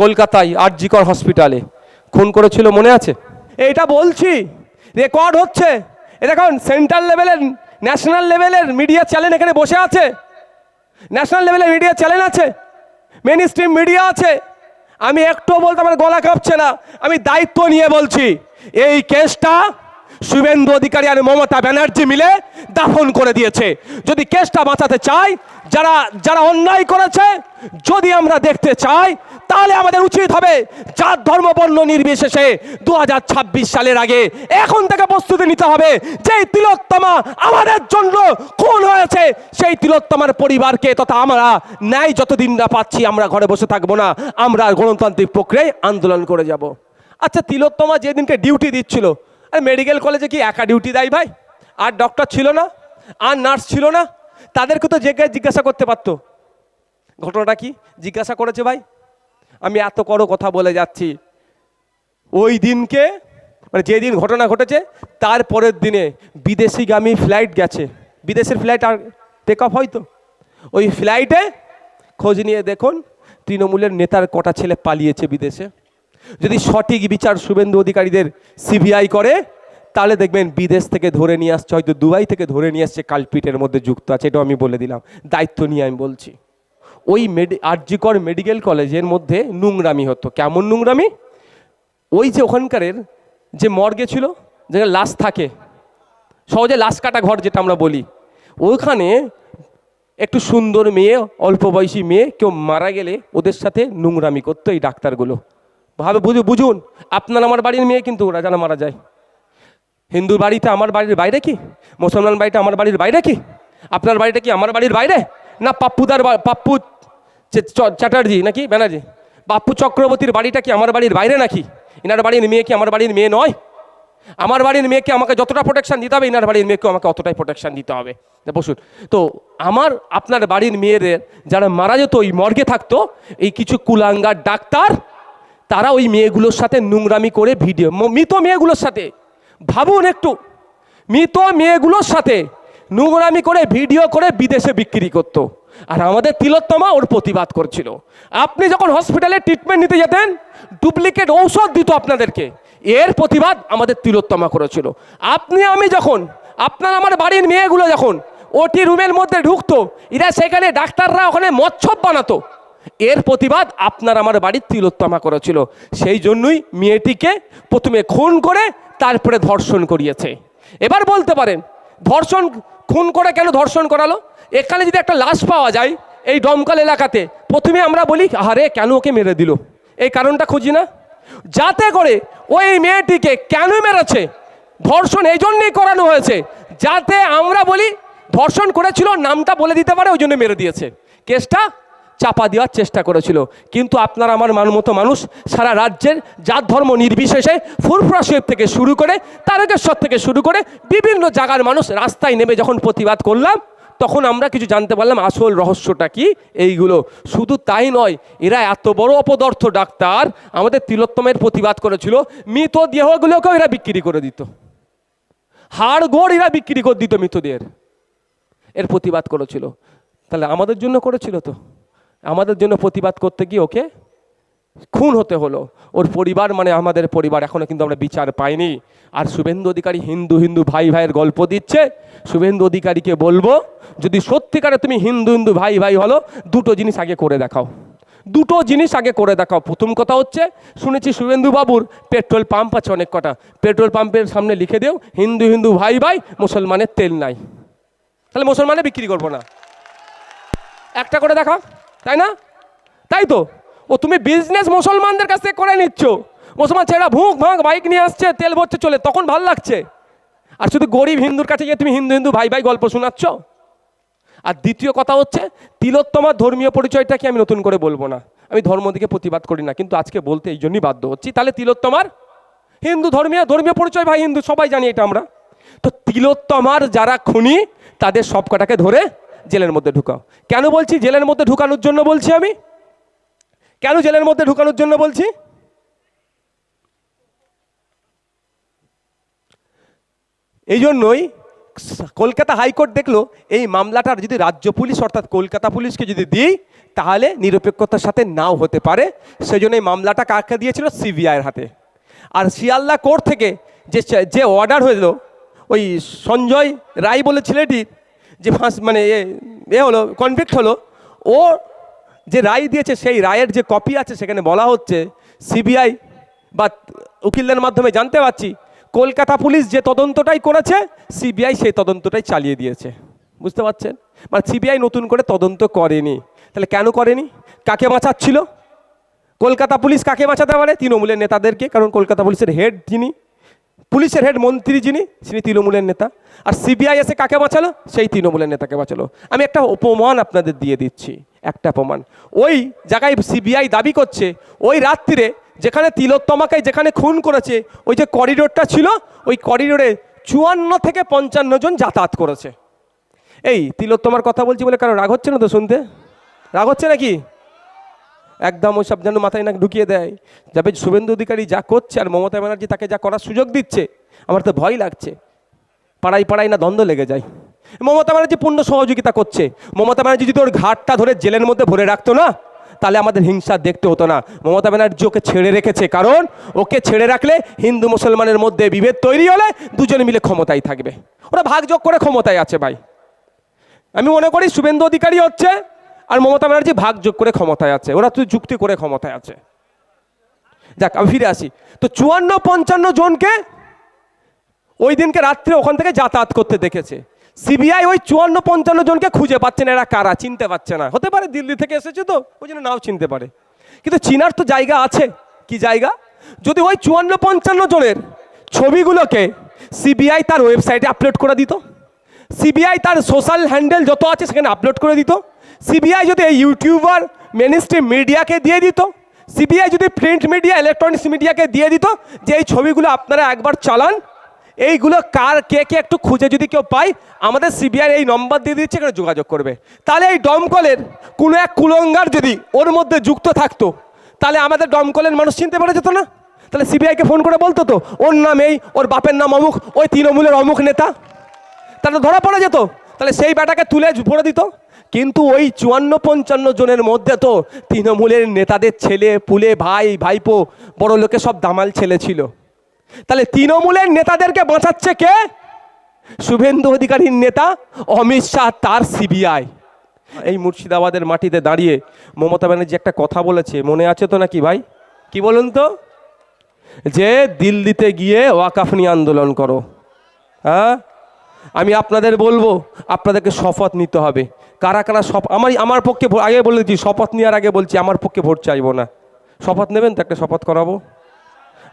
কলকাতায় আরজিকর হসপিটালে। খুন করেছিল, মনে আছে? এটা বলছি। রেকর্ড হচ্ছে। এ দেখুন, সেন্ট্রাল লেভেলের, ন্যাশনাল লেভেলের মিডিয়া চ্যানেল এখানে বসে আছে। ন্যাশনাল লেভেলের মিডিয়া চ্যানেল আছে। মেন স্ট্রিম মিডিয়া আছে। আমি একটু বলতে আমার গলা কাঁপছে না। আমি দায়িত্ব নিয়ে বলছি, এই কেসটা শুভেন্দু অধিকারী আর মমতা ব্যানার্জি মিলে দাফন করে দিয়েছে। যদি কেসটা বাঁচাতে চাই, যারা যারা অন্যায় করেছে, যদি আমরা দেখতে চাই, তাহলে আমাদের উচিত হবে জাত, ধর্ম, বর্ণ নির্বিশেষে দু হাজার ছাব্বিশ সালের আগে এখন থেকে প্রস্তুতি নিতে হবে যেই তিলোত্তমা আমাদের জন্য খুন হয়েছে। সেই তিলোত্তমার পরিবারকে তথা আমরা ন্যায় যতদিন না পাচ্ছি, আমরা ঘরে বসে থাকব না, আমরা গণতান্ত্রিক প্রক্রিয়ায় আন্দোলন করে যাব। আচ্ছা তিলোত্তমা যেদিনকে ডিউটি দিচ্ছিল আর মেডিকেল কলেজে কি একা ডিউটি দেয় ভাই? আর ডক্টর ছিল না, আর নার্স ছিল না, তাদেরকে তো জায়গায় জিজ্ঞাসা করতে পারতো। ঘটনাটা কি? জিজ্ঞাসা করেছে ভাই। আমি এত বড় কথা বলে যাচ্ছি। ওই দিনকে মানে যেদিন ঘটনা ঘটেছে, তার পরের দিনে বিদেশিগামী ফ্লাইট গেছে। বিদেশের ফ্লাইট আর টেক অফ হয়তো। ওই ফ্লাইটে খোঁজ নিয়ে দেখুন, তৃণমূলের নেতার কটা ছেলে পালিয়েছে বিদেশে। যদি সঠিক বিচার শুভেন্দু অধিকারীদের সিবিআই করে, তাহলে দেখবেন বিদেশ থেকে ধরে নিয়ে আসছে, হয়তো দুবাই থেকে ধরে নিয়ে আসছে, কালপিটের মধ্যে যুক্ত আছে, এটাও আমি বলে দিলাম। দায়িত্ব নিয়ে আমি বলছি। ওই মেডি, আরজিকর মেডিকেল কলেজের মধ্যে নোংরামি হতো। কেমন নোংরামি? ওই যে ওখানকারের যে মর্গে ছিল, যেখানে লাশ থাকে, সহজে লাশ কাটা ঘর যেটা আমরা বলি ওইখানে একটু সুন্দর মেয়ে, অল্প বয়সী মেয়ে, কেউ মারা গেলে ওদের সাথে নোংরামি করতো এই ডাক্তারগুলো। ভাবে বুঝু বুঝুন, আপনার আমার বাড়ির মেয়ে কিন্তু ওরা মারা যায়। হিন্দুর বাড়িতে আমার বাড়ির বাইরে কি? মুসলমান বাড়িটা আমার বাড়ির বাইরে কি? আপনার বাড়িটা কি আমার বাড়ির বাইরে? না পাপ্পুদার পাপ্পু চ্যাটার্জি নাকি ব্যানার্জি? পাপ্পু চক্রবর্তীর বাড়িটা কি আমার বাড়ির বাইরে নাকি? ইনার বাড়ির মেয়ে কি আমার বাড়ির মেয়ে নয়? আমার বাড়ির মেয়েকে আমাকে যতটা প্রোটেকশন দিতে হবে, ইনার বাড়ির মেয়েকেও আমাকে অতটাই প্রোটেকশান দিতে হবে। বসুন, তো আমার, আপনার বাড়ির মেয়েদের যারা মারা যেত, ওই মর্গে থাকতো, এই কিছু কুলাঙ্গার ডাক্তার তারা ওই মেয়েগুলোর সাথে নোংরামি করে ভিডিও মৃত মেয়েগুলোর সাথে। ভাবুন একটু। মৃত মেয়েগুলোর সাথে নোংরামি করে ভিডিও করে বিদেশে বিক্রি করতো। আর আমাদের তিলোত্তমা ওর প্রতিবাদ করছিল। আপনি যখন হসপিটালে ট্রিটমেন্ট নিতে যেতেন, ডুপ্লিকেট ঔষধ দিত আপনাদেরকে। এর প্রতিবাদ আমাদের তিলোত্তমা করেছিল। আপনি, আমি যখন, আপনার আমার বাড়ির মেয়েগুলো যখন ওটি রুমের মধ্যে ঢুকতো, এরা সেখানে ডাক্তাররা ওখানে মচ্ছব বানাতো। এর প্রতিবাদ আপনার আমার বাড়ির তিলোত্তমা করেছিল। সেই জন্যই মেয়েটিকে প্রথমে খুন করে তারপরে ধর্ষণ করিয়েছে। এবার বলতে পারেন, ধর্ষণ, খুন করে কেন ধর্ষণ করালো? এখানে যদি একটা লাশ পাওয়া যায় এই ডমকাল এলাকাতে, প্রথমে আমরা বলি আরে কেন ওকে মেরে দিল? এই কারণটা খুঁজি না। যাতে করে ওই মেয়েটিকে কেন মেরেছে? ধর্ষণ এই জন্যই করানো হয়েছে, যাতে আমরা বলি, ধর্ষণ করেছিল, নামটা বলে দিতে পারে, ওই জন্য মেরে দিয়েছে। কেসটা চাপা দেওয়ার চেষ্টা করেছিল। কিন্তু আপনার আমার মান মতো মানুষ, সারা রাজ্যের জাত ধর্ম নির্বিশেষে ফুরফুরা শরীফ থেকে শুরু করে, তারকেশ্বর থেকে শুরু করে বিভিন্ন জায়গার মানুষ রাস্তায় নেমে যখন প্রতিবাদ করলাম, তখন আমরা কিছু জানতে পারলাম আসল রহস্যটা কি? এইগুলো। শুধু তাই নয়, এরা এত বড় অপদার্থ ডাক্তার, আমাদের তিলোত্তমের প্রতিবাদ করেছিল, মৃত দেহগুলোকেও এরা বিক্রি করে দিত। হাড় গোড় এরা বিক্রি করে দিত মৃতদের। এর প্রতিবাদ করেছিল। তাহলে আমাদের জন্য করেছিল তো? আমাদের জন্য প্রতিবাদ করতে গিয়ে ওকে খুন হতে হলো। ওর পরিবার মানে আমাদের পরিবার, এখনও কিন্তু আমরা বিচার পাইনি। আর শুভেন্দু অধিকারী হিন্দু হিন্দু ভাই ভাইয়ের গল্প দিচ্ছে। শুভেন্দু অধিকারীকে বলব, যদি সত্যিকারে তুমি হিন্দু হিন্দু ভাই ভাই হলো, দুটো জিনিস আগে করে দেখাও। দুটো জিনিস আগে করে দেখাও। প্রথম কথা হচ্ছে, শুনেছি শুভেন্দু বাবুর পেট্রোল পাম্প আছে অনেক কটা। পেট্রোল পাম্পের সামনে লিখে দেও, হিন্দু হিন্দু ভাই ভাই, মুসলমানের তেল নাই। তাহলে মুসলমানে বিক্রি করব না। একটা করে দেখাও। তাই না? তাই তো। ও, তুমি বিজনেস মুসলমানদের কাছ থেকে করে নিচ্ছ। মুসলমান ছেলেরা ভুঁক ভাঁক বাইক নিয়ে আসছে, তেল ভরছে, চলে। তখন ভালো লাগছে। আর শুধু গরিব হিন্দুর কাছে গিয়ে তুমি হিন্দু হিন্দু ভাই ভাই গল্প শোনাচ্ছ? আর দ্বিতীয় কথা হচ্ছে, তিলোত্তমার ধর্মীয় পরিচয়টা কি আমি নতুন করে বলব না? আমি ধর্ম দিকে প্রতিবাদ করি না, কিন্তু আজকে বলতে এই জন্যই বাধ্য হচ্ছি। তাহলে তিলোত্তমার? হিন্দু ধর্মীয় ধর্মীয় পরিচয় ভাই হিন্দু, সবাই জানি এটা আমরা। তো তিলোত্তমার যারা খুনি, তাদের সব কটাকে ধরে জেলের মধ্যে ঢুকাও। কেন বলছি জেলের মধ্যে ঢুকানোর জন্য বলছি আমি? কেন জেলের মধ্যে ঢুকানোর জন্য বলছি? এই জন্যই কলকাতা হাইকোর্ট দেখল, এই মামলাটার যদি রাজ্য পুলিশ অর্থাৎ কলকাতা পুলিশকে যদি দিই, তাহলে নিরপেক্ষতার সাথে নাও হতে পারে। সেই জন্য এই মামলাটা কাকে দিয়েছিল? সিবিআইয়ের হাতে। আর শিয়ালদা কোর্ট থেকে যে যে অর্ডার হয়েছিল, ওই সঞ্জয় রায় বলে ছেলেটি যে ফাঁস মানে এ এ হলো কনভিক্ট হলো, ও যে রায় দিয়েছে, সেই রায়ের যে কপি আছে, সেখানে বলা হচ্ছে সিবিআই বা উকিলদের মাধ্যমে জানতে পারছি, কলকাতা পুলিশ যে তদন্তটাই করেছে সিবিআই সেই তদন্তটাই চালিয়ে দিয়েছে। বুঝতে পারছেন? মানে সিবিআই নতুন করে তদন্ত করেনি। তাহলে কেন করেনি? কাকে বাঁচাচ্ছিল? কলকাতা পুলিশ কাকে বাঁচাতে পারে? তৃণমূলের নেতাদেরকে, কারণ কলকাতা পুলিশের হেড যিনি পুলিশের হেড মন্ত্রী যিনি তিনি তৃণমূলের নেতা। আর সিবিআই এসে কাকে বাঁচালো? সেই তৃণমূলের নেতাকে বাঁচালো। আমি একটা অপমান আপনাদের দিয়ে দিচ্ছি। একটা অপমান। ওই জায়গায় সিবিআই দাবি করছে, ওই রাত্রিরে যেখানে তিলোত্তমাকে যেখানে খুন করেছে, ওই যে করিডোরটা ছিল, ওই করিডোরে চুয়ান্ন থেকে পঞ্চান্ন জন যাতায়াত করেছে। এই, তিলোত্তমার কথা বলছি বলে কারও রাগ হচ্ছে না তো শুনতে? রাগ হচ্ছে নাকি? একদম ওই সব যেন মাথায় না ঢুকিয়ে দেয়। যাবে শুভেন্দু অধিকারী যা করছে আর মমতা ব্যানার্জি তাকে যা করার সুযোগ দিচ্ছে, আমার তো ভয় লাগছে। পাড়াই পাড়াই না দ্বন্দ্ব লেগে যায়। মমতা ব্যানার্জি পূর্ণ সহযোগিতা করছে। মমতা ব্যানার্জি যদি ওর ঘাটটা ধরে জেলের মধ্যে ভরে রাখতো না, তাহলে আমাদের হিংসা দেখতে হতো না। মমতা ব্যানার্জি ওকে ছেড়ে রেখেছে কারণ ওকে ছেড়ে রাখলে হিন্দু মুসলমানের মধ্যে বিভেদ তৈরি হলে দুজনে মিলে ক্ষমতায় থাকবে। ওরা ভাগযোগ করে ক্ষমতায় আছে ভাই। আমি মনে করি শুভেন্দু অধিকারী হচ্ছে আর মমতা ব্যানার্জি ভাগ যোগ করে ক্ষমতায় আছে, ওরা তুই যুক্তি করে ক্ষমতায় আছে। যাক, আমি ফিরে আসি। তো চুয়ান্ন পঞ্চান্ন জনকে ওই দিনকে রাত্রে ওখান থেকে যাতায়াত করতে দেখেছে। সিবিআই ওই চুয়ান্ন পঞ্চান্ন জনকে খুঁজে পাচ্ছে না, এরা কারা চিনতে পারছে না। হতে পারে দিল্লি থেকে এসেছে তো, ওই জন্য নাও চিনতে পারে। কিন্তু চিনার তো জায়গা আছে। কি জায়গা? যদি ওই চুয়ান্ন পঞ্চান্ন জনের ছবিগুলোকে সিবিআই তার ওয়েবসাইটে আপলোড করে দিত, সিবিআই তার সোশ্যাল হ্যান্ডেল যত আছে সেখানে আপলোড করে দিত সিবিআই যদি এই ইউটিউবার মেন মিডিয়াকে দিয়ে দিত সিবিআই যদি প্রিন্ট মিডিয়া ইলেকট্রনিক্স মিডিয়াকে দিয়ে দিত, যে এই ছবিগুলো আপনারা একবার চালান, এইগুলো কার, কে কে একটু খুঁজে যদি কেউ পায়, আমাদের সিবিআই এই নম্বর দিয়ে দিচ্ছে, এখানে যোগাযোগ করবে। তাহলে এই দমকলের কোনো এক কুলঙ্গার যদি ওর মধ্যে যুক্ত থাকতো, তাহলে আমাদের দমকলের মানুষ চিনতে পারা যেত না। তাহলে সিবিআইকে ফোন করে বলতো তো, ওর নাম এই, ওর বাপের নাম অমুক, ওই তৃণমূলের অমুক নেতা। তাহলে ধরা পড়া যেত। তাহলে সেই ব্যাটাকে তুলে ভরে দিত। কিন্তু ওই চুয়ান্ন পঞ্চান্ন জনের মধ্যে তো তৃণমূলের নেতাদের ছেলে, পুলে, ভাই, ভাইপো, বড় লোকে সব দামাল ছেলে ছিল। তাহলে তৃণমূলের নেতাদেরকে বাঁচাচ্ছে কে? শুভেন্দু অধিকারীর নেতা অমিত শাহ, তার সিবিআই। এই মুর্শিদাবাদের মাটিতে দাঁড়িয়ে মমতা ব্যানার্জি একটা কথা বলেছে, মনে আছে তো নাকি ভাই? কি বলুন তো? যে দিল্লিতে গিয়ে ওয়াকাফ নিয়ে আন্দোলন করো। হ্যাঁ? আমি আপনাদের বলব, আপনাদেরকে শপথ নিতে হবে। কারা কারা শপ আমার আমার পক্ষে আগে বলে দিচ্ছি, শপথ নেওয়ার আগে বলছি, আমার পক্ষে ভোট চাইব না। শপথ নেবেন তো একটা শপথ করাবো?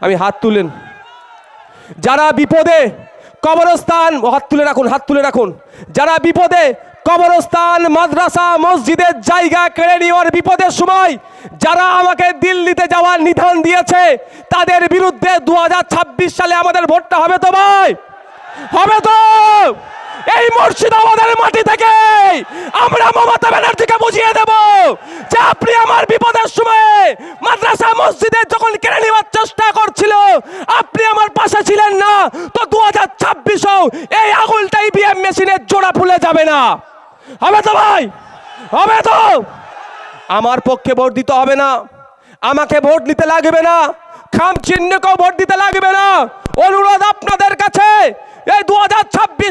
আমি হাত তুলেন। যারা বিপদে কবরস্থান, হাত তুলে রাখুন, হাত তুলে রাখুন। যারা বিপদে কবরস্থান, মাদ্রাসা, মসজিদের জায়গা কেড়ে নেওয়ার বিপদের সময়, যারা আমাকে দিল্লিতে যাওয়ার নিধান দিয়েছে, তাদের বিরুদ্ধে দু হাজার ছাব্বিশ সালে আমাদের ভোটটা হবে তো ভাই? হবে তো! এই মুর্শিদাবাদের মাটি থেকে আমরা মমতা ব্যানার্জিকে বুঝিয়ে দেব যে আপনি আমার বিপদের সময়ে মাদ্রাসা, মসজিদে যখন কেড়ে নেওয়ার চেষ্টা করছিল, আপনি আমার পাশে ছিলেন না, তো দু হাজার ছাব্বিশেও এই আগুলটা ইভিএম মেশিনের জোড়া ফুলে যাবে না। হবে তো ভাই? হবে তো? আমার পক্ষে ভোট দিতে হবে না। আমাকে ভোট নিতে লাগবে না। খাম চিহ্নকেও ভোট দিতে লাগবে না। অনুরোধ আপনাদের কাছে, এই দু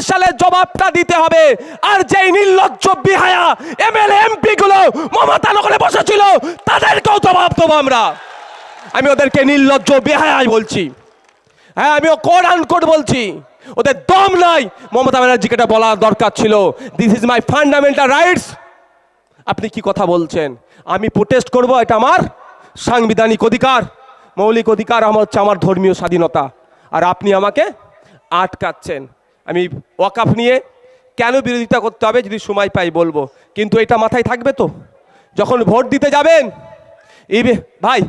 সালে জবাবটা দিতে হবে। আর যেই নির্লজ্জ বিহায়া এমএলএ এমপি গুলো মমতা নগরে বসেছিল, তাদেরকেও জবাব দেবো আমরা। আমি ওদেরকে নির্লজ্জ বেহায়াই বলছি। হ্যাঁ আমিও কোড বলছি। ওদের দম নাই। মমতা ব্যানার্জিকে এটা বলার দরকার ছিল। This is my fundamental rights আপনি কি কথা বলছেন? আমি প্রোটেস্ট করব, এটা আমার সাংবিধানিক অধিকার, মৌলিক অধিকার আমার হচ্ছে আমার ধর্মীয় স্বাধীনতা। আর আপনি আমাকে আটকাচ্ছেন। আমি ওয়াকাফ নিয়ে কেন বিরোধিতা করতে হবে যদি সময় পাই বলব। কিন্তু এটা মাথায় থাকবে তো? যখন ভোট দিতে যাবেন, এই ভাই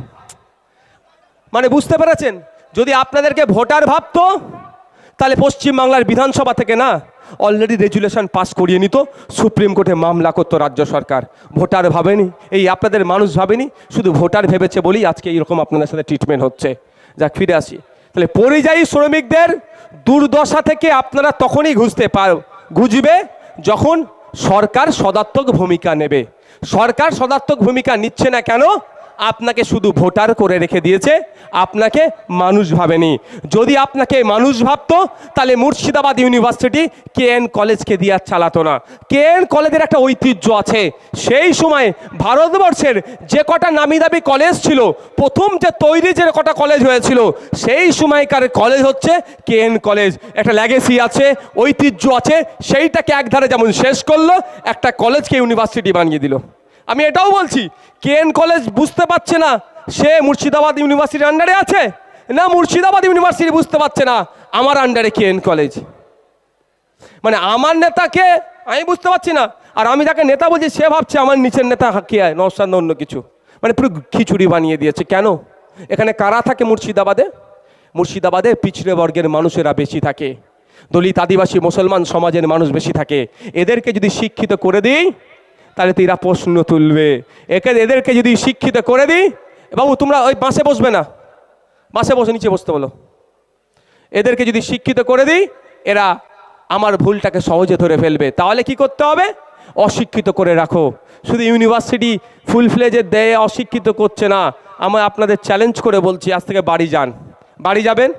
মানে বুঝতে পেরেছেন? যদি আপনাদেরকে ভোটার ভাবতো তাহলে পশ্চিমবাংলার বিধানসভা থেকে না অলরেডি রেজুলেশন পাস করিয়ে নিত, সুপ্রিম কোর্টে মামলা করতো রাজ্য সরকার। ভোটার ভাবেনি, এই আপনাদের মানুষ ভাবেনি, শুধু ভোটার ভেবেছে বলেই আজকে এইরকম আপনাদের সাথে ট্রিটমেন্ট হচ্ছে। যাক, ফিরে আসি। তাহলে পরিযায়ী শ্রমিকদের দুর্দশা থেকে আপনারা তখনই ঘুষতে পার ঘুজবে যখন সরকার সদাত্মক ভূমিকা নেবে। সরকার সদাত্মক ভূমিকা নিচ্ছে না কেন? আপনাকে শুধু ভোটার করে রেখে দিয়েছে, আপনাকে মানুষ ভাবেনি। যদি আপনাকে মানুষ ভাবতো, তাহলে মুর্শিদাবাদ ইউনিভার্সিটি কে এন কলেজকে দিয়ে আর চালাতো না। কে এন কলেজের একটা ঐতিহ্য আছে। সেই সময় ভারতবর্ষের যে কটা নামি দামি কলেজ ছিল, প্রথম যে তৈরি যে কটা কলেজ হয়েছিল, সেই সময়কার কলেজ হচ্ছে কে এন কলেজ। একটা ল্যাগেসি আছে, ঐতিহ্য আছে, সেইটাকে একধারে যেমন শেষ করল, একটা কলেজকে ইউনিভার্সিটি বানিয়ে দিল। আমি এটাও বলছি কেএন কলেজ বুঝতে পারছে না, সে মুর্শিদাবাদ ইউনিভার্সিটির আন্ডারে আছে? না, মুর্শিদাবাদ ইউনিভার্সিটি বুঝতে পারছে না, আমার আন্ডারে কেএন কলেজ? মানে আমার নেতাকে আমি বুঝতে পারছি না, আর আমি যাকে নেতা বলছি, সে ভাবছে আমার নিচের নেতা কে হয় অন্য কিছু। মানে পুরো খিচুড়ি বানিয়ে দিয়েছে, কেন? এখানে কারা থাকে মুর্শিদাবাদে? মুর্শিদাবাদে পিছড়ে বর্গের মানুষেরা বেশি থাকে। দলিত আদিবাসী মুসলমান সমাজের মানুষ বেশি থাকে। এদেরকে যদি শিক্ষিত করে দিই তাহলে তো এরা প্রশ্ন তুলবে। একে এদেরকে যদি শিক্ষিত করে দিই, বাবু, তোমরা ওই বাসে বসবে না। বাসে বসে, নিচে বসতে বলো। এদেরকে যদি শিক্ষিত করে দিই, এরা আমার ভুলটাকে সহজে ধরে ফেলবে। তাহলে কি করতে হবে? অশিক্ষিত করে রাখো। শুধু ইউনিভার্সিটি ফুল ফ্লেজের দেয় অশিক্ষিত করছে না। আমি আপনাদের চ্যালেঞ্জ করে বলছি, আজ থেকে বাড়ি যান। বাড়ি যাবেন?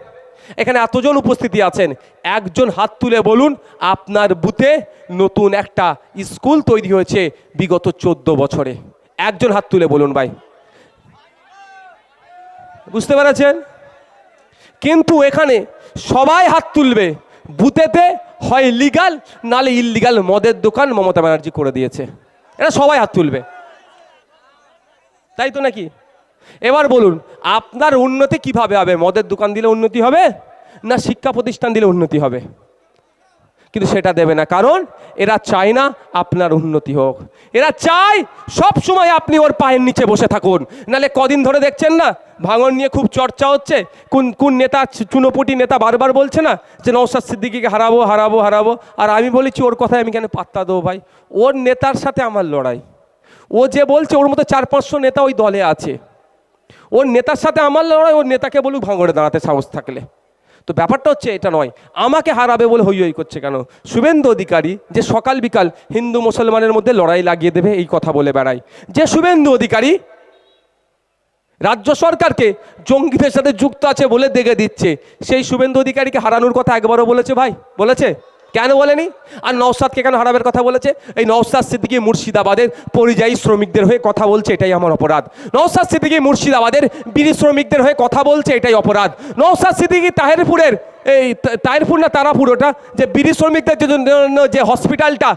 এখানে এতজন উপস্থিতি আছেন। একজন হাত তুলে বলুন, আপনার বুথে নতুন একটা স্কুল তৈরি হয়েছে বিগত চোদ্দ বছরে। একজন হাত তুলে বলুন ভাই। বুঝতে পেরেছেন? কিন্তু এখানে সবাই হাত তুলবে। বুথেতে হয় লিগাল নালে ইললিগাল মদের দোকান মমতা ব্যানার্জি করে দিয়েছে। এটা সবাই হাত তুলবে। তাই তো নাকি? এবার বলুন, আপনার উন্নতি কীভাবে হবে? মদের দোকান দিলে উন্নতি হবে না শিক্ষা প্রতিষ্ঠান দিলে উন্নতি হবে? কিন্তু সেটা দেবে না, কারণ এরা চায় না আপনার উন্নতি হোক। এরা চায় সব সময় আপনি ওর পায়ের নিচে বসে থাকুন। নালে কদিন ধরে দেখছেন না, ভাঙন নিয়ে খুব চর্চা হচ্ছে। কোন কোন নেতা চুনোপুটি নেতা বারবার বলছে না যে নৌসাদ সিদ্দিকিকে হারাবো হারাবো হারাবো। আর আমি বলেছি, ওর কথায় আমি কেন পাত্তা দেবো ভাই? ওর নেতার সাথে আমার লড়াই। ও যে বলছে, ওর মতো চার পাঁচশো নেতা ওই দলে আছে। ওর নেতার সাথে আমার লড়াই, ওর নেতাকে বলুক ভাঙড়ে দাঁড়াতে সাহস থাকলে। তো ব্যাপারটা হচ্ছে এটা নয়, আমাকে হারাবে বলে হই হই করছে কেন? শুভেন্দু অধিকারী যে সকাল বিকাল হিন্দু মুসলমানের মধ্যে লড়াই লাগিয়ে দেবে, এই কথা বলে বেড়ায়। যে শুভেন্দু অধিকারী রাজ্য সরকারকে জঙ্গিদের সাথে যুক্ত আছে বলে দেখে দিচ্ছে, সেই শুভেন্দু অধিকারীকে হারানোর কথা একবারও বলেছে ভাই? বলেছে? কেন বলেনি? আর নওসাদকে কেন হারাবের কথা বলেছে? এই নওসাদ সিদ্দিকি মুর্শিদাবাদের পরিযায়ী শ্রমিকদের হয়ে কথা বলছে, এটাই আমার অপরাধ। নওসাদ সিদ্দিকি মুর্শিদাবাদের বিড়ি শ্রমিকদের হয়ে কথা বলছে, এটাই অপরাধ। নওসাদ সিদ্দিকি তাহেরপুরের, এই তাহেরপুর না তারাপুর ওটা? যে বিড়ি শ্রমিকদের জন্য যে হসপিটালটা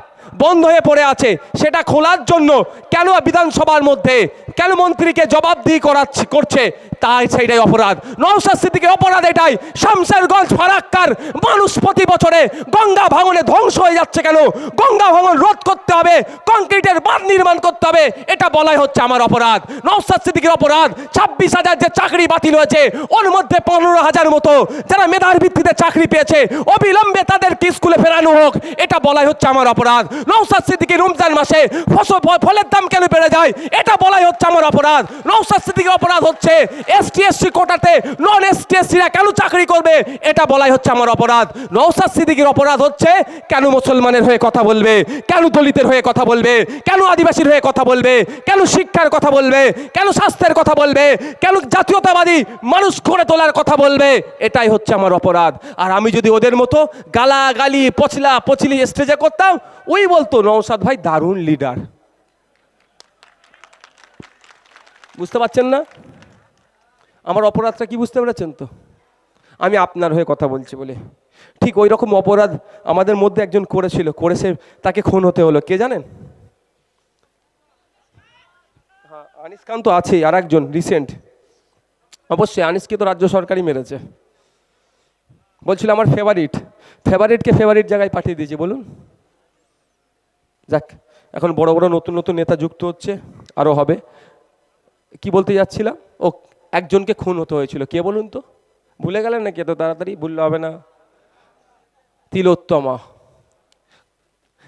বন্ধ হয়ে পড়ে আছে, সেটা খোলার জন্য কেন বিধানসভার মধ্যে, কেন মন্ত্রীকে জবাবদিহি করাচ্ছে, করছে? তাই সেইটাই অপরাধ। নৌসাদ সিদ্দিকের অপরাধ এটাই। শামসেরগঞ্জ ফারাক্কার মানুষ প্রতি বছরে গঙ্গা ভাঙনে ধ্বংস হয়ে যাচ্ছে কেন? গঙ্গা ভাঙন রোধ করতে হবে, কংক্রিটের বাঁধ নির্মাণ করতে হবে, এটা বলাই হচ্ছে আমার অপরাধ। নৌসাদ সিদ্দিকের অপরাধ, ছাব্বিশ হাজার যে চাকরি বাতিল হয়েছে, ওর মধ্যে পনেরো হাজার মতো যারা মেধার ভিত্তিতে চাকরি পেয়েছে, অবিলম্বে তাদেরকে স্কুলে ফেরানো হোক, এটা বলাই হচ্ছে আমার অপরাধ। নৌসাদ সিদ্দিকি রমজান মাসে ফসল ফলের দাম কেন বেড়ে যায়? এটা বলাই হচ্ছে আমার অপরাধ। নৌসাদ সিদ্দিকির অপরাধ হচ্ছে এসটি এসসি কোটাতে নন এসটি এসসিরা কেন চাকরি করবে? এটা বলাই হচ্ছে আমার অপরাধ। নৌসাদ সিদ্দিকির অপরাধ হচ্ছে কেন মুসলমানের হয়ে কথা বলবে? কেন দলিতের হয়ে কথা বলবে? কেন আদিবাসীর হয়ে কথা বলবে? কেন শিক্ষার কথা বলবে? কেন স্বাস্থ্যের কথা বলবে? কেন জাতীয়তাবাদী মানুষ গড়ে তোলার কথা বলবে? এটাই হচ্ছে আমার অপরাধ। আর আমি যদি ওদের মতো গালাগালি পচলা পচলি স্টেজে করতাম, ওই বলতো নৌসাদ ভাই দারুণ লিডার বুঝতে পারছেন না? আমার অপরাধটা কি বুঝতে পেরেছেন তো? আমি আপনার হয়ে কথা বলছি বলে। ঠিক ওই রকম অপরাধ আমাদের মধ্যে একজন করেছিল, করেছে, তাকে খুন হতে হলো। কে জানেন? হ্যাঁ আনিস খান তো আছেই, আর একজন রিসেন্ট অবশ্যই আনিসকে তো রাজ্য সরকারই মেরেছে। বলছিল আমার ফেভারিট ফেভারিটকে ফেভারিট জায়গায় পাঠিয়ে দিয়েছে, বলুন। যাক, এখন বড় বড় নতুন নতুন নেতা যুক্ত হচ্ছে আরও হবে। কি বলতে যাচ্ছিলাম? ও, একজনকে খুন হতে হয়েছিল। কে বলুন তো? ভুলে গেলেন নাকি এত তাড়াতাড়ি? ভুললে হবে না। তিলোত্তমা।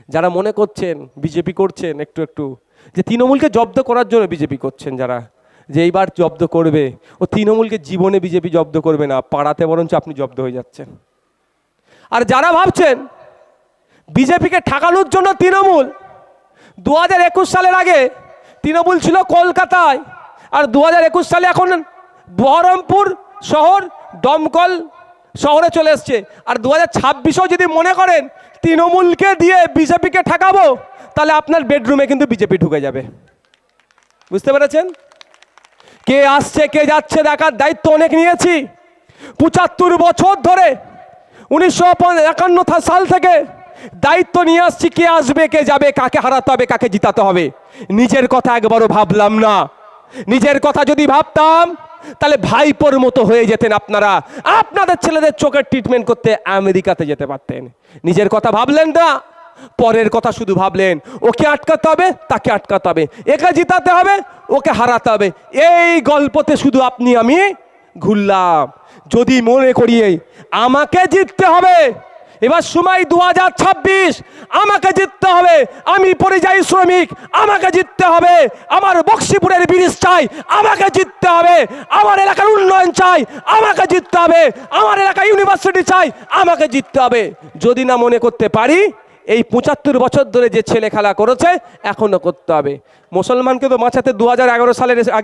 যারা মনে করছেন, বিজেপি করছেন একটু একটু, যে তৃণমূলকে জব্দ করার জন্য বিজেপি করছেন যারা, যে এইবার জব্দ করবে, ও তৃণমূলকে জীবনে বিজেপি জব্দ করবে না, পাড়াতে বরঞ্চ আপনি জব্দ হয়ে যাচ্ছেন। আর যারা ভাবছেন বিজেপিকে ঠাকানোর জন্য তৃণমূল। দু হাজার একুশ সালের আগে তৃণমূল ছিল কলকাতায়, আর দু হাজার একুশ সালে এখন বহরমপুর শহর, দমকল শহরে চলে এসছে। আর দু হাজার ছাব্বিশেও যদি মনে করেন তৃণমূলকে দিয়ে বিজেপিকে ঠকাবো, তাহলে আপনার বেডরুমে কিন্তু বিজেপি ঢুকে যাবে। বুঝতে পেরেছেন? কে আসছে, কে যাচ্ছে, দেখার দায়িত্ব অনেক নিয়েছি। পঁচাত্তর বছর ধরে, উনিশশো একান্ন সাল থেকে দায়িত্ব নিয়ে আসছি, কে আসবে, কে যাবে, কাকে হারাতে হবে, কাকে জিতাতে হবে। নিজের কথা একবারও ভাবলাম না। নিজের কথা যদি ভাবতাম, তাহলে ভাইপোর মতো হয়ে যেতেন আপনারা। আপনাদের ছেলেদের চোখের ট্রিটমেন্ট করতে আমেরিকাতে যেতে পারতেন। নিজের কথা ভাবলেন না, পরের কথা শুধু ভাবলেন, ওকে আটকাতে হবে, তাকে আটকাতে হবে। একে জিতাতে হবে, ওকে হারাতে হবে। এই গল্পতে শুধু আপনি, আমি ঘুরলাম। যদি মনে করিয়ে, আমাকে জিততে হবে। এবার সময় দু হাজার ছাব্বিশ। আমাকে জিততে হবে। আমি পরিযায়ী শ্রমিক, আমাকে জিততে হবে। আমার বক্সিপুরের ব্রিজ চাই, আমাকে জিততে হবে। আমার এলাকার উন্নয়ন চাই, আমাকে জিততে হবে। আমার এলাকায় ইউনিভার্সিটি চাই, আমাকে জিততে হবে। যদি না মনে করতে পারি, এই পঁচাত্তর বছর ধরে যে ছেলে খেলা করেছে, এখনও করতে হবে। মুসলমানকে তো বাঁচাতে দু হাজার এগারো সালের আগে